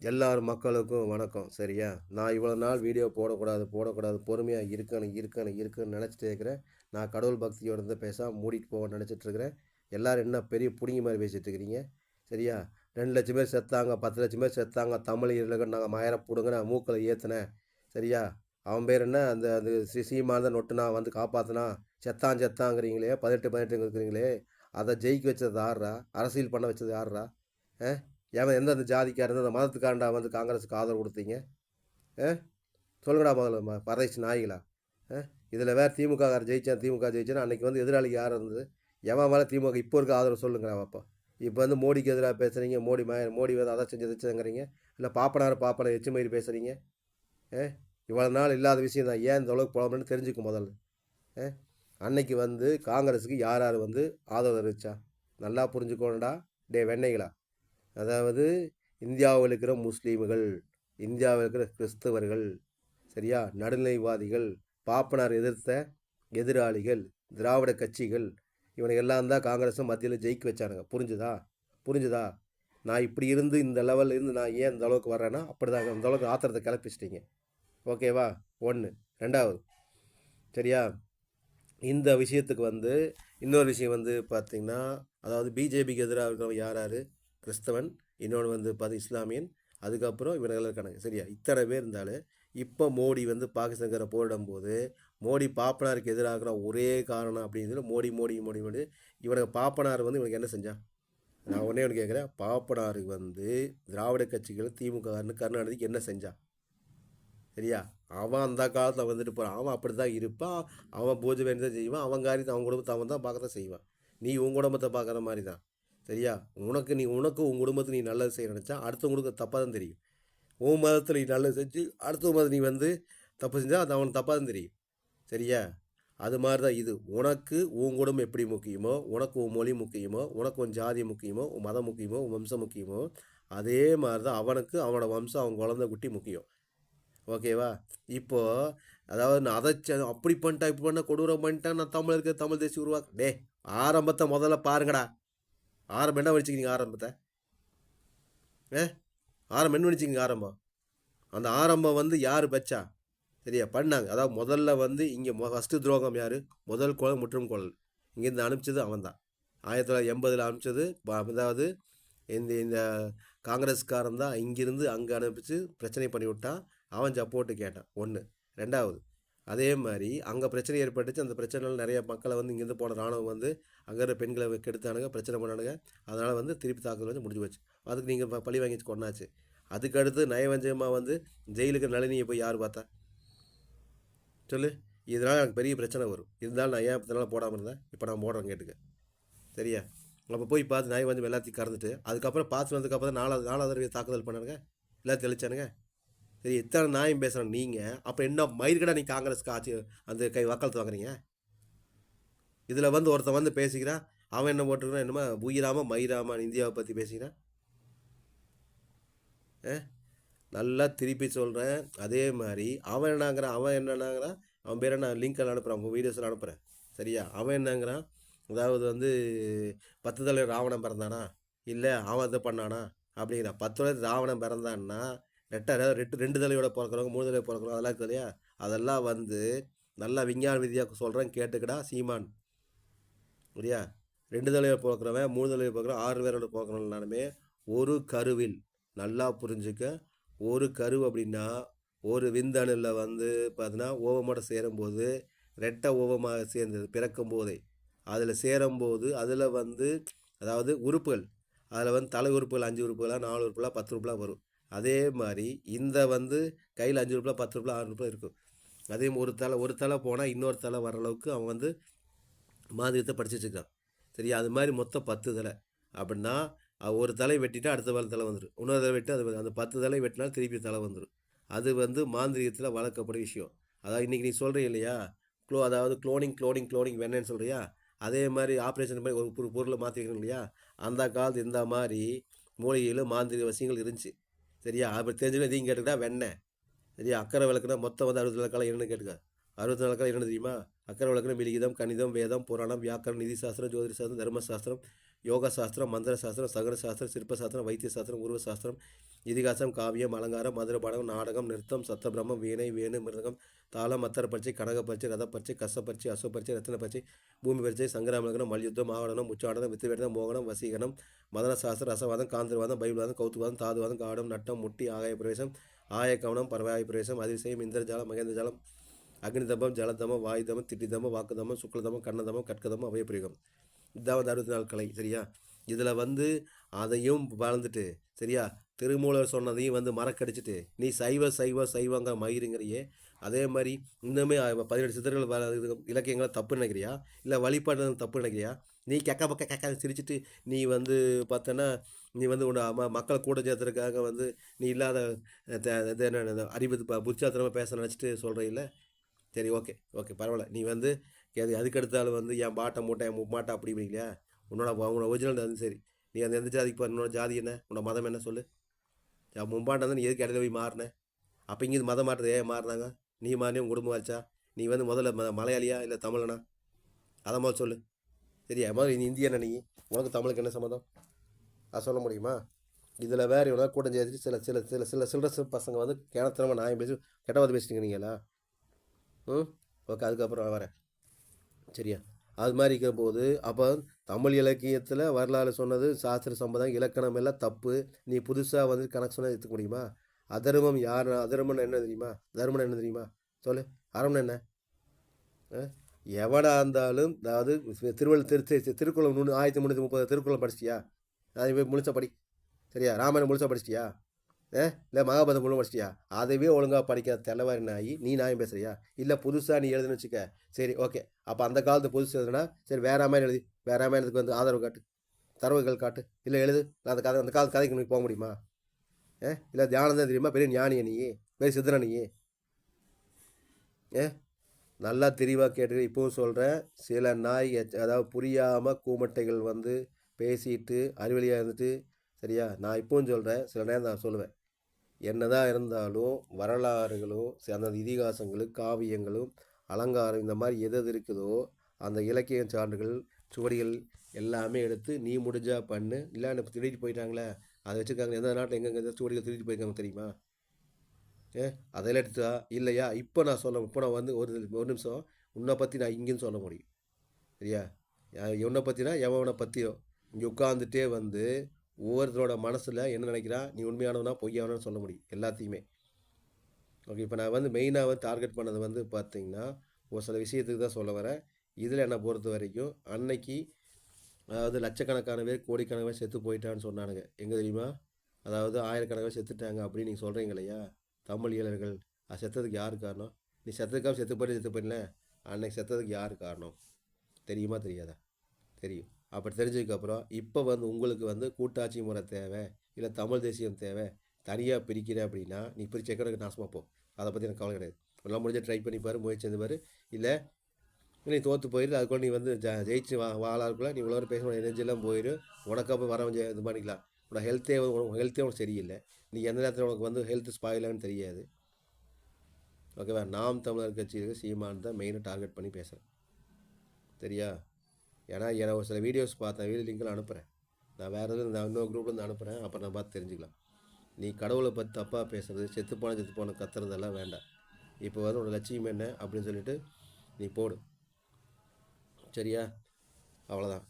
எல்லார் மக்களுக்கும் வணக்கம். சரியா? நான் இவ்வளோ நாள் வீடியோ போடக்கூடாது போடக்கூடாது பொறுமையாக இருக்கணும் இருக்கணும் இருக்குன்னு நினச்சிட்டு இருக்கிறேன். நான் கடவுள் பக்தியோட இருந்து பேசாமல் மூடிட்டு போக நினச்சிட்டு இருக்கிறேன். எல்லோரும் என்ன பெரிய புடிங்கி மாதிரி பேசிகிட்டு இருக்கிறீங்க? சரியா? ரெண்டு லட்சம் பேர் செத்தாங்க பத்து லட்சம் பேர் செத்தாங்க தமிழ் இருக்க நாங்கள் மயர பிடுங்க நான் மூக்கில் ஏற்றுனேன் சரியா? அவன் பேர் என்ன? அந்த அந்த ஸ்ரீ சீமானந்த நொட்டுனா வந்து காப்பாற்றினா செத்தான் செத்தாங்கிறீங்களே பதினெட்டு பதினெட்டுங்கிறீங்களே அதை ஜெயிக்க வச்சது யார்ரா அரசியல் பண்ண வச்சது யார்ரா ஆ? ஏன் எந்தெந்த ஜாதிக்காரன் அந்த மதத்துக்காண்டா வந்து காங்கிரஸுக்கு ஆதரவு கொடுத்தீங்க? ஆ? சொல்லுங்கடா முதல்ல ம பரதேசி நாய்களா ஆ? இதில் வேறு திமுக ஜெயித்தான் திமுக ஜெயிச்சான் அன்றைக்கி வந்து எதிராளி யார் இருந்தது? எவன் மேலே திமுக இப்போ இருக்க ஆதரவு சொல்லுங்கடா அப்போ. இப்போ வந்து மோடிக்கு எதிராக பேசுகிறீங்க மோடி மா மோடி வந்து அதை செஞ்சு வச்சுங்கிறீங்க இல்லை பாப்பனார் பாப்பனை எச்சு மாதிரி பேசுகிறீங்க ஏ இவ்வளோ நாள் இல்லாத விஷயம் தான். ஏன் இந்த அளவுக்கு புலம்புன்னு தெரிஞ்சுக்கும் முதல்ல. ஏ அன்னைக்கு வந்து காங்கிரஸுக்கு யார் யார் வந்து ஆதரவு தெரிவிச்சா? நல்லா புரிஞ்சுக்கோண்டா டே வெண்ணைகளா. அதாவது இந்தியாவில் இருக்கிற முஸ்லீம்கள் இந்தியாவில் இருக்கிற கிறிஸ்தவர்கள் சரியா? நடுநிலைவாதிகள் பாப்பனார் எதிர்த்த எதிராளிகள் திராவிட கட்சிகள் இவனை எல்லாம் தான் காங்கிரஸும் மத்தியில் ஜெயிக்க வச்சானுங்க. புரிஞ்சுதா? புரிஞ்சுதா? நான் இப்படி இருந்து இந்த லெவலில் இருந்து நான் ஏன் இந்த அளவுக்கு வர்றேன்னா அப்படி தான் அந்த அளவுக்கு ஆத்திரத்தை கிளப்பிச்சிட்டிங்க. ஓகேவா? ஒன்று ரெண்டாவது சரியா? இந்த விஷயத்துக்கு வந்து இன்னொரு விஷயம் வந்து பார்த்திங்கன்னா அதாவது பிஜேபிக்கு எதிராக இருக்கிறவங்க யார் யார்? கிறிஸ்தவன் இன்னொன்று வந்து பார்த்து இஸ்லாமியன் அதுக்கப்புறம் இவர்கள் இருக்கானுங்க. சரியா? இத்தனை பேர் இருந்தாலும் இப்போ மோடி வந்து பாகிஸ்தான்கிற போரிடும் போது மோடி பாப்பனாருக்கு எதிராகிற ஒரே காரணம் அப்படின்னு மோடி மோடி மோடி மோடி. இவனுக்கு பாப்பனார் வந்து இவனுக்கு என்ன செஞ்சான் நான் உடனே ஒன்று கேட்குறேன் பாப்பனாருக்கு வந்து திராவிட கட்சிகள் திமுக கருணாநிதிக்கு என்ன செஞ்சான் சரியா? அவன் அந்த காலத்தில் வந்துட்டு போகிறான் அவன் அப்படி தான் இருப்பான் அவன் பூஜை வேண்டி தான் செய்வான். அவன் காரியத்தை அவன் குடும்பத்தை அவன் தான் பார்க்க தான் செய்வான். நீ உன் குடும்பத்தை பார்க்குற மாதிரி தான் சரியா? உனக்கு நீ உனக்கு உன் குடும்பத்துக்கு நீ நல்லது செய்ய நினச்சா அடுத்தவங்களுக்கு தப்பாக தான் தெரியும். உன் மதத்தில் நீ நல்லது செஞ்சு அடுத்த மதம் நீ வந்து தப்பு செஞ்சால் அது அவனுக்கு தப்பாக தான் தெரியும். சரியா? அது மாதிரி தான் இது. உனக்கு உன் குடும்பம் எப்படி முக்கியமோ உனக்கு உன் மொழி முக்கியமோ உனக்கு உன் ஜாதி முக்கியமோ உன் மதம் முக்கியமோ உன் வம்சம் முக்கியமோ அதே மாதிரி தான் அவனுக்கு அவனோட வம்சம் அவன் குழந்த குட்டி முக்கியம். ஓகேவா? இப்போது அதாவது நான் அதை அப்படி பண்ணிட்டா இப்படி பண்ண கொடூரம் பண்ணிட்டேன் நான் தமிழ் இருக்க தமிழ் தேசி உருவாக்க டே ஆரம்பத்தை முதல்ல பாருங்கடா. ஆரம்பம் என்ன வச்சுக்கிங்க ஆரம்பத்தை? ஏ? ஆரம்பம் என்ன வச்சுக்கிங்க ஆரம்பம்? அந்த ஆரம்பம் வந்து யார் பச்சா சரியா? பண்ணாங்க. அதாவது முதல்ல வந்து இங்கே ஃபஸ்ட்டு துரோகம் யார்? முதல் குழல் முற்றும் குழல் இங்கேருந்து அனுப்பிச்சது அவன் தான் ஆயிரத்தி தொள்ளாயிரத்தி எண்பதில் அனுப்பிச்சது அதாவது இந்த இந்த காங்கிரஸ்காரன் தான் இங்கிருந்து அங்கே அனுப்பிச்சு பிரச்சனை பண்ணி விட்டான். அவன் சப்போர்ட்டு கேட்டான். ஒன்று ரெண்டாவது அதே மாதிரி அங்கே பிரச்சனை ஏற்பட்டுச்சு. அந்த பிரச்சனையில் நிறைய மக்களை வந்து இங்கேருந்து போன ராணுவம் வந்து அங்கே இருக்கிற பெண்களை கெடுத்தானுங்க பிரச்சனை பண்ணானுங்க. அதனால் வந்து திருப்பி தாக்குதல் வந்து முடிஞ்சு போச்சு. அதுக்கு நீங்கள் பழி வாங்கி கொண்டாச்சு. அதுக்கடுத்து நயவஞ்சகமாக வந்து ஜெயிலுக்கு நளினியை போய் யார் பார்த்தா? சொல்லு. இதனால் எனக்கு பெரிய பிரச்சனை வரும். இருந்தாலும் நான் ஏன் இதனால் போடாமல் இருந்தேன்? இப்போ நான் போடுறேன் கேட்டுக்க. சரியா? அப்போ போய் பார்த்து நாய் வந்து எல்லாத்தையும் கறந்துட்டு அதுக்கப்புறம் பார்த்து வந்ததுக்கப்புறம் தான் நாலாவது நாலாவது தடவை தாக்குதல் பண்ணானுங்க. எல்லாத்தையும் தெளிச்சானுங்க. சரி எத்தனை நாயும் பேசுகிறேன் நீங்கள் அப்போ என்ன மயிர்கடா நீ காங்கிரஸ்க்கு ஆட்சி அந்த கை வாக்காளத்து வாங்குறீங்க? இதில் வந்து ஒருத்தன் வந்து பேசிக்கிறான். அவன் என்ன போட்டுக்கிறான் என்னமா உயிராம மயிராம இந்தியாவை பற்றி பேசிக்கிறான். நல்லா திருப்பி சொல்கிறேன் அதே மாதிரி அவன் என்னங்கிறான் அவன் என்னன்னாங்கிறான் அவன் பேரை நான் லிங்க்கில் அனுப்புகிறேன் உங்கள் வீடியோஸில் அனுப்புகிறேன் சரியா? அவன் என்னங்கிறான் அதாவது வந்து பத்து தலைவர் ராவணன் பிறந்தானா? இல்லை அவன் இதை பண்ணானா? அப்படிங்கிறான். பத்து தலைவர் ராவணன் பிறந்தான்னா ரெட்டை ரெட்டு ரெண்டு தலையோட பிறக்கிறவங்க மூணு தலைவர் பிறக்கிறவங்க அதெல்லாம் இல்லையா? அதெல்லாம் வந்து நல்லா விஞ்ஞான விதியாக சொல்கிறேன் கேட்டுக்கடா சீமான். சரியா ரெண்டு தலைவர் பார்க்குறவன் மூணு தலைவர் பார்க்குறவன் ஆறு பேரோட பிறக்கிறவங்களாலுமே ஒரு கருவில் நல்லா புரிஞ்சுக்க ஒரு கரு அப்படின்னா ஒரு விந்தணுவில் வந்து பார்த்தீங்கன்னா ஓவமோட சேரும்போது ரெட்டை ஓவமாக சேர்ந்தது பிறக்கும் போதே அதில் சேரும்போது அதில் வந்து அதாவது உறுப்புகள் அதில் வந்து தலை உறுப்புகள் அஞ்சு உறுப்புகளாக நாலு உறுப்புகளாக பத்து உறுப்புலாம் வரும். அதே மாதிரி இந்த வந்து கையில் அஞ்சு ரூபா பத்து ரூபா ஆறு ரூபா இருக்கும். அதே ஒரு தலை ஒரு தலை போனால் இன்னொரு தலை வர அளவுக்கு அவன் வந்து மாதிரியத்தை படிச்சு சரியா? அது மாதிரி மொத்தம் பத்து தலை. அப்படின்னா ஒரு தலை வெட்டிட்டா அடுத்த வேலை தலை வந்துடும் இன்னொரு தலை வெட்டி அது அந்த பத்து தலை வெட்டினா திருப்பி தலை வந்துடும் அது வந்து மாந்திரிகத்தில் வளர்க்கப்படும் விஷயம். அதாவது இன்றைக்கி நீ சொல்கிறீ இல்லையா? க்ளோ அதாவது க்ளோனிங் க்ளோனிங் க்ளோனிங் வேணேன்னு சொல்கிறியா அதே மாதிரி ஆப்ரேஷன் மாதிரி ஒரு பொருளை மாற்றிக்கணும் இல்லையா? அந்த காலத்து இந்த மாதிரி மூலிகையில் மாந்திரிக விஷயங்கள் இருந்துச்சு. சரியா? அப்படி தெரிஞ்சுக்கணும் இதையும் கேட்டுக்கிட்டா வெண்ணெய். சரியா? அக்கறை விளக்குனா மொத்தம் வந்து அறுபது விளக்கெல்லாம் என்னென்னு கேட்டுக்க. அறுபத்தி நாலு கலை என்ன தெரியுமா? அக்கர வழக்கம் மிலிகிதம் கணிதம் வேதம் புராணம் வியாக்கரணம் நிதி சாஸ்திரம் ஜோதிட சாஸ்திரம் தர்ம சாஸ்திரம் யோக சாஸ்திரம் மந்திர சாஸ்திரம் சகல சாஸ்திரம் சிற்ப சாஸ்திரம் வைத்திய சாஸ்திரம் உருவ சாஸ்திரம் இதிகாசம் காவியம் அலங்காரம் மதுரபாடம் நாடகம் நிறுத்தம் சத்தபிரமம் வீணை வேணு மிருதகம் தாளம் மத்தர பரிச்சை கனக பரிச்சை ரத பரிச்சை கச பரிச்சை அசோ பரிச்சை ரத்தின பரிச்சை பூமி பரிச்சை சங்கராமலகனம் மல்யுத்தம் ஆவணம் உச்சாடனம் வித்துவேடனம் மோகனம் வசீகனம் மதன சாஸ்திரம் ரசவாதம் காந்திரவாதம் பைபிள்வாதம் கௌத்துவாதம் தாதுவாதம் காடம் நட்டம் முட்டி ஆகாய பிரவேசம் ஆய கவனம் பரவாய பிரவேசம் அதிசயம் இந்திரஜாலம் மகேந்திரஜாலம் அக்னிதமம் ஜலதமம் வாயுதமம் திட்டிதமம் வாக்குதமம் சுக்லதமம் கண்ணதமம் கற்கதமம் அபயப்பிரயோகம் இதான் வந்து அறுபத்தி நாலு கலை சரியா? இதில் வந்து அதையும் வளர்ந்துட்டு சரியா? திருமூலர் சொன்னதையும் வந்து மறக்கடிச்சிட்டு நீ சைவ சைவ சைவங்க மயிருங்கிறியே அதே மாதிரி இன்னுமே பதினெட்டு சித்தர்கள் வ- இது இலக்கியங்களை தப்பு நினைக்கிறியா? இல்லை வழிபாடு தப்பு நினைக்கிறியா? நீ கெக்க பக்க கெக்க சிரிச்சிட்டு நீ வந்து பார்த்தோன்னா நீ வந்து உன் ம மக்களை கூட சேர்த்துறதுக்காக வந்து நீ இல்லாத என்ன அறிவு ப- பேச நினச்சிட்டு சொல்கிறீல்ல சரி ஓகே ஓகே பரவாயில்ல நீ வந்து எது அதுக்கடுத்தாலும் வந்து என் பாட்டை மூட்டை என் மாட்டை அப்படி இல்லையா? உன்னோட உன்னோட ஒரிஜினல் வந்து சரி. நீ அந்த எந்த ஜாதிக்கு போகிற உன்னோட ஜாதி என்ன? உன்னோட மதம் என்ன சொல்லு? என் மும்பாட்டை வந்து நீ எதுக்கு இடையில போய் மாறின? அப்போ இங்கே மதம் மாற்றுறது ஏன் மாறினாங்க? நீ மாறினே உன் குடும்பம் வச்சா நீ வந்து முதல்ல ம மலையாளியா இல்லை தமிழனா? அதை முதல் சொல்லு. சரியா? முதல்ல நீ இந்தியனா நீ? உனக்கு தமிழுக்கு என்ன சம்மந்தம்? அதை சொல்ல முடியுமா? இதில் வேறு இவ்வளோ கூட்டம் சேர்த்துட்டு சில சில சில சில சில்ட்ரஸ் பசங்க வந்து கிணத்திரமா நான் பேசி கெட்டவாத பேசிட்டீங்க நீங்களா ம் ஓகே அதுக்கப்புறம் வரேன். சரியா? அது மாதிரி இருக்கும்போது அப்போ தமிழ் இலக்கியத்தில் வரலாறு சொன்னது சாஸ்திர சம்பதம் இலக்கணம் எல்லாம் தப்பு. நீ புதுசாக வந்து கணக்கு சொன்னால் எடுத்துக்க முடியுமா? அதர்மம் யார் அதர்மன் என்ன தெரியுமா? தர்மம் என்ன தெரியுமா? சொல்லு. அரமன் என்ன? எவனாக இருந்தாலும் அதாவது திருவள்ளுவர் திரு திருக்குளம் நூறு ஆயிரத்தி முந்நூற்றி முப்பது திருக்குளம் படிச்சிட்டியா? அதை போய் முழுசா படி. சரியா? ராமாயணம் முழுசா படிச்சிட்டியா? இல்லை மகாபாரதம் முழு படிச்சிட்டியா அதைவே ஒழுங்காக படிக்காத தெல்லவாரி நாயி நீ நாயும் பேசுறியா? இல்லை புதுசாக நீ எழுதுன்னு வச்சுக்க. சரி ஓகே. அப்போ அந்த காலத்து புதுசு எழுதுனா சரி வேற மாதிரி எழுதி வேற ராமாயணத்துக்கு வந்து ஆதரவு காட்டு. தரவுகள் காட்டு. இல்லை எழுது. அந்த கதை அந்த காலத்து கதைக்கு நீ போக முடியுமா? ஏ இல்லை தியானம் தான் தெரியுமா? பெரிய ஞானிய நீ? பெரிய சித்திரன் நீ? ஏ நல்லா தெளிவாக கேட்டு இப்போவும் சொல்கிறேன் சில நாய் அதாவது புரியாமல் கூமட்டைகள் வந்து பேசிட்டு அறிவழியாக இருந்துட்டு சரியா? நான் இப்போவும் சொல்கிறேன் சில நேரம் நான் சொல்லுவேன். என்னதான் இருந்தாலும் வரலாறுகளும் அந்த இதிகாசங்களும் காவியங்களும் அலங்காரம் இந்த மாதிரி எது எது இருக்குதோ அந்த இலக்கிய சான்றுகள் சுவடிகள் எல்லாமே எடுத்து நீ முடிஞ்சா பண்ணு. இல்லை இப்போ திருடிட்டு போயிட்டாங்களே அதை வச்சுருக்காங்க எந்த நாட்டில் எங்கெங்க சுவடிகள் திருடிட்டு போயிருக்காங்க தெரியுமா? ஏ அதெல்லாம் எடுத்தா இல்லையா? இப்போ நான் சொல்ல இப்போ நான் வந்து ஒரு ஒரு நிமிஷம் உன்னை பற்றி நான் இங்கேன்னு சொல்ல முடியும். சரியா? எவனை பற்றினா எவனை பற்றியோ இங்கே உட்காந்துட்டே வந்து ஒவ்வொருத்தரோட மனசில் என்ன நினைக்கிறான் நீ உண்மையானவனா பொய்யானு சொல்ல முடியும் எல்லாத்தையுமே. ஓகே இப்போ நான் வந்து மெயினாக வந்து டார்கெட் பண்ணது வந்து பார்த்தீங்கன்னா ஒரு சில விஷயத்துக்கு தான் சொல்ல வரேன். இதில் என்னை பொறுத்த வரைக்கும் அன்னைக்கு அதாவது லட்சக்கணக்கான பேர் கோடிக்கணக்கான செத்து போயிட்டான்னு சொன்னானுங்க. எங்கே தெரியுமா? அதாவது ஆயிரக்கணக்காக செத்துட்டாங்க அப்படின்னு நீங்கள் சொல்கிறீங்க இல்லையா? தமிழ் ஈழர்கள் அது செத்ததுக்கு யார் காரணம்? நீ செத்ததுக்காக செத்து போயிட்டு செத்து போயிடல அன்னைக்கு செத்ததுக்கு யார் காரணம்? தெரியுமா தெரியாதா? தெரியும். அப்படி தெரிஞ்சதுக்கப்புறம் இப்போ வந்து உங்களுக்கு வந்து கூட்டாட்சி முறை தேவை இல்லை தமிழ் தேசியம் தேவை தனியாக பிரிக்கிற அப்படின்னா நீ பிரிச்சு எக்கடக்கு நாசமாக போ அதை பற்றி எனக்கு கவலை கிடையாது. எல்லாம் முடிஞ்ச ட்ரை பண்ணி பாரு முயற்சி செஞ்சு பாரு. இல்லை நீ தோற்று போயிடு அதுக்குள்ள நீ வந்து ஜ ஜெயிச்சு வா வாழாருக்குள்ள நீ இவ்வளோ பேசணும் எனர்ஜிலாம் போயிடும் உனக்கு அப்போ வர இது பண்ணிக்கலாம். உனக்கு ஹெல்த்தே உனக்கு ஹெல்த்தே உனக்கு சரியில்லை. நீ எந்த நேரத்தில் உனக்கு வந்து ஹெல்த் ஸ்பாயிலான்னு தெரியாது. ஓகேவா நாம் தமிழர் கட்சியில் சீமான் தான் மெயினாக டார்கெட் பண்ணி பேசுகிறேன் சரியா? ஏன்னா எனக்கு ஒரு சில வீடியோஸ் பார்த்தேன் வீடியோ லிங்கில் அனுப்புகிறேன் நான் வேறு எதுவும் நான் இன்னொரு குரூப்லேருந்து அனுப்புகிறேன் அப்புறம் நான் பார்த்து தெரிஞ்சுக்கலாம். நீ கடவுளை பற்றி தப்பாக பேசுகிறது செத்துப்போன செத்துப்போன கத்துறதெல்லாம் வேண்டாம். இப்போ வந்து உன்னோட லட்சியம் என்ன அப்படின்னு சொல்லிட்டு நீ போடு. சரியா? அவ்வளோதான்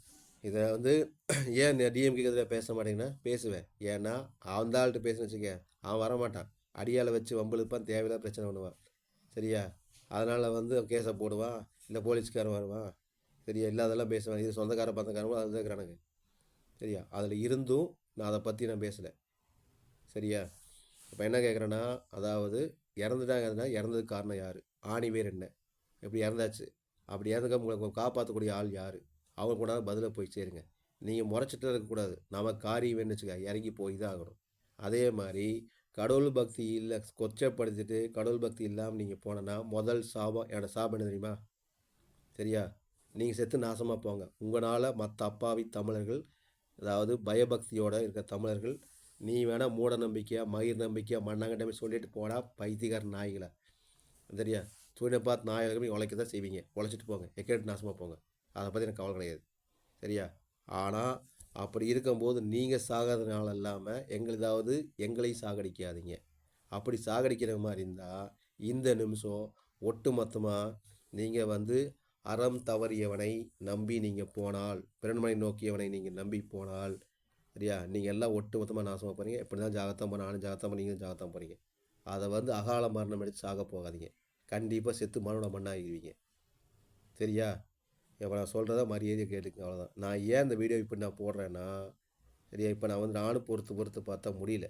இதை வந்து ஏன் டிஎம்கே எதிராக பேச மாட்டேங்கன்னா பேசுவேன். ஏன்னா அந்த ஆள்கிட்ட பேசுன்னு வச்சுக்க. அவன் வரமாட்டான். அடியால் வச்சு வம்பிழுப்பான் தேவையில்லாத பிரச்சனை பண்ணுவான். சரியா? அதனால் வந்து கேஸை போடுவான். இல்லை போலீஸ்காரன் வருவான். சரியா? இல்லாதெல்லாம் பேசுவேன். இது சொந்தக்கார பந்தக்காரங்களும் அதுதான் இருக்கிறானுங்க சரியா? அதில் இருந்தும் நான் அதை பற்றி நான் பேசலை. சரியா? இப்போ என்ன கேட்குறேன்னா அதாவது இறந்துட்டாங்கன்னா இறந்ததுக்கு காரணம் யார்? ஆணி பேர் என்ன? எப்படி இறந்தாச்சு? அப்படி இறந்துக்க உங்களை காப்பாற்றக்கூடிய ஆள் யார்? அவங்க கூட பதிலாக போய் சேருங்க. நீங்கள் முறைச்சிட்டு இருக்கக்கூடாது நம்ம காரியம் வச்சுக்க இறங்கி போய் தான் ஆகணும். அதே மாதிரி கடவுள் பக்தி இல்லை கொச்சப்படுத்திட்டு கடவுள் பக்தி இல்லாமல் நீங்கள் போனேன்னா முதல் சாபம் என்னோட சாபம் என்ன தெரியுமா? சரியா? நீங்கள் செத்து நாசமாக போங்க. உங்களால் மற்ற அப்பாவி தமிழர்கள் அதாவது பயபக்தியோடு இருக்க தமிழர்கள் நீ வேணால் மூட நம்பிக்கையாக மயிர் நம்பிக்கையாக மண்ணாங்கட்டமே சொல்லிட்டு போடா பைத்தியக்கார நாய்களை. சரியா? சூரியனை பார்த்து நான் உழைக்க தான் செய்வீங்க. உழைச்சிட்டு போங்க. எக்கேட்டு நாசமாக போங்க. அதை பற்றி எனக்கு கவலை கிடையாது. சரியா? ஆனால் அப்படி இருக்கும்போது நீங்கள் சாகிறதுனால இல்லாமல் எங்களுதாவது எங்களை சாகடிக்காதீங்க. அப்படி சாகடிக்கிற மாதிரி இருந்தால் இந்த நிமிஷம் ஒட்டு மொத்தமாக நீங்கள் வந்து அறம் தவறியவனை நம்பி நீங்கள் போனால் பிறன்மனை நோக்கியவனை நீங்கள் நம்பி போனால் சரியா? நீங்கள் எல்லாம் ஒட்டு மொத்தமாக நாசமாக போகிறீங்க இப்படி தான் ஜாகத்தான் பண்ண நானும் ஜாகத்தான் நீங்களும் ஜாகத்தான் போகிறீங்க அதை வந்து அகால மரணம் எடுத்து சாக போகாதீங்க. கண்டிப்பாக செத்து மண்ணோட மண்ணாகிடுவீங்க சரியா? இப்போ நான் சொல்கிறத மரியாதையை கேட்டுங்க அவ்வளோதான் நான் ஏன் இந்த வீடியோ இப்படி நான் போடுறேன்னா சரியா? இப்போ நான் வந்து நானும் பொறுத்து பொறுத்து பார்த்தா முடியல.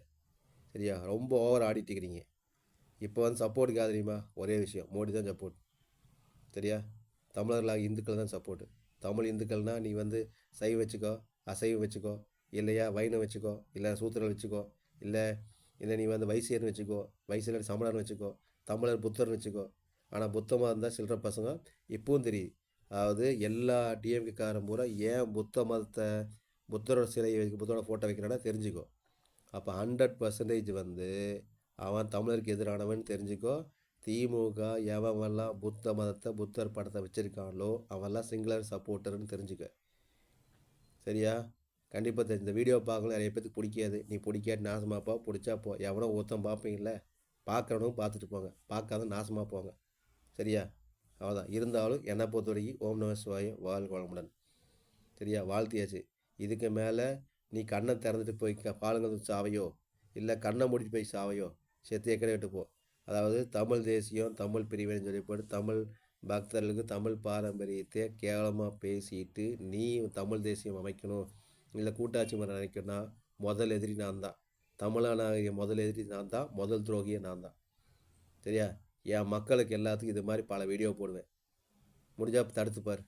சரியா? ரொம்ப ஓவர் ஆடிட்டுக்கிறீங்க இப்போ வந்து சப்போர்ட்டுக்கு தெரியுமா? ஒரே விஷயம். மோடி தான் சப்போர்ட் சரியா? தமிழர்களாக இந்துக்கள் தான் சப்போர்ட்டு தமிழ் இந்துக்கள்னால் நீ வந்து சைவ வச்சுக்கோ அசைவம் வச்சுக்கோ இல்லையா வைணம் வச்சுக்கோ இல்லை சூத்திரம் வச்சுக்கோ இல்லை இல்லை நீ வந்து வைசியர்னு வச்சுக்கோ வைசியர் சமணர்னு வச்சுக்கோ தமிழர் புத்தர்னு வச்சுக்கோ. ஆனால் புத்தமாக இருந்தால் சில்லற பசங்க இப்பவும் தெரியுது. அதாவது எல்லா டிஎம்கேக்காரன் பூரா ஏன் புத்த மதத்தை புத்தரோட சிலையை வைக்க புத்தரோட ஃபோட்டோ வைக்கிறானா தெரிஞ்சுக்கோ. அப்போ ஹண்ட்ரட் பர்சன்டேஜ் வந்து அவன் தமிழருக்கு எதிரானவன் தெரிஞ்சுக்கோ. திமுக எவன்லாம் புத்த மதத்தை புத்தர் படத்தை வச்சுருக்காங்களோ அவெல்லாம் சிங்களர் சப்போர்ட்டர்னு தெரிஞ்சுக்க. சரியா? கண்டிப்பாக தெரிஞ்சு இந்த வீடியோ பார்க்கணும் நிறைய பேத்துக்கு பிடிக்காது. நீ பிடிக்காது நாசமாக போ. பிடிச்சா போ. எவனோ ஒருத்தன் பார்ப்பீங்கள பார்க்குறவனும் பார்த்துட்டு போங்க. பார்க்காத நாசமாக போங்க. சரியா? அவ்வளோதான் இருந்தாலும் என்னை பொறுத்த வரைக்கும் ஓம் நம சிவாய வாழ் வளமுடன். சரியா? வாழ்த்தியாச்சு. இதுக்கு மேலே நீ கண்ணை திறந்துட்டு போய் பாலுங்க சாவையோ இல்லை கண்ணை மூடிட்டு போய் சாவையோ செத்து எக்கடை விட்டு போ. அதாவது தமிழ் தேசியம் தமிழ் பிரிவினை சொல்லி போட்டு தமிழ் பக்தர்களுக்கு தமிழ் பாரம்பரியத்தை கேவலமாக பேசிட்டு நீ தமிழ் தேசியம் அமைக்கணும். இல்லை கூட்டாட்சி முறை நினைக்கணும்னா முதல் எதிரி நான் தான். தமிழான முதல் எதிரி நான் தான் முதல் துரோகியை நான் தான். சரியா? என் மக்களுக்கு எல்லாத்துக்கும் இது மாதிரி பல வீடியோ போடுவேன். முடிஞ்சால் தடுத்துப்பார்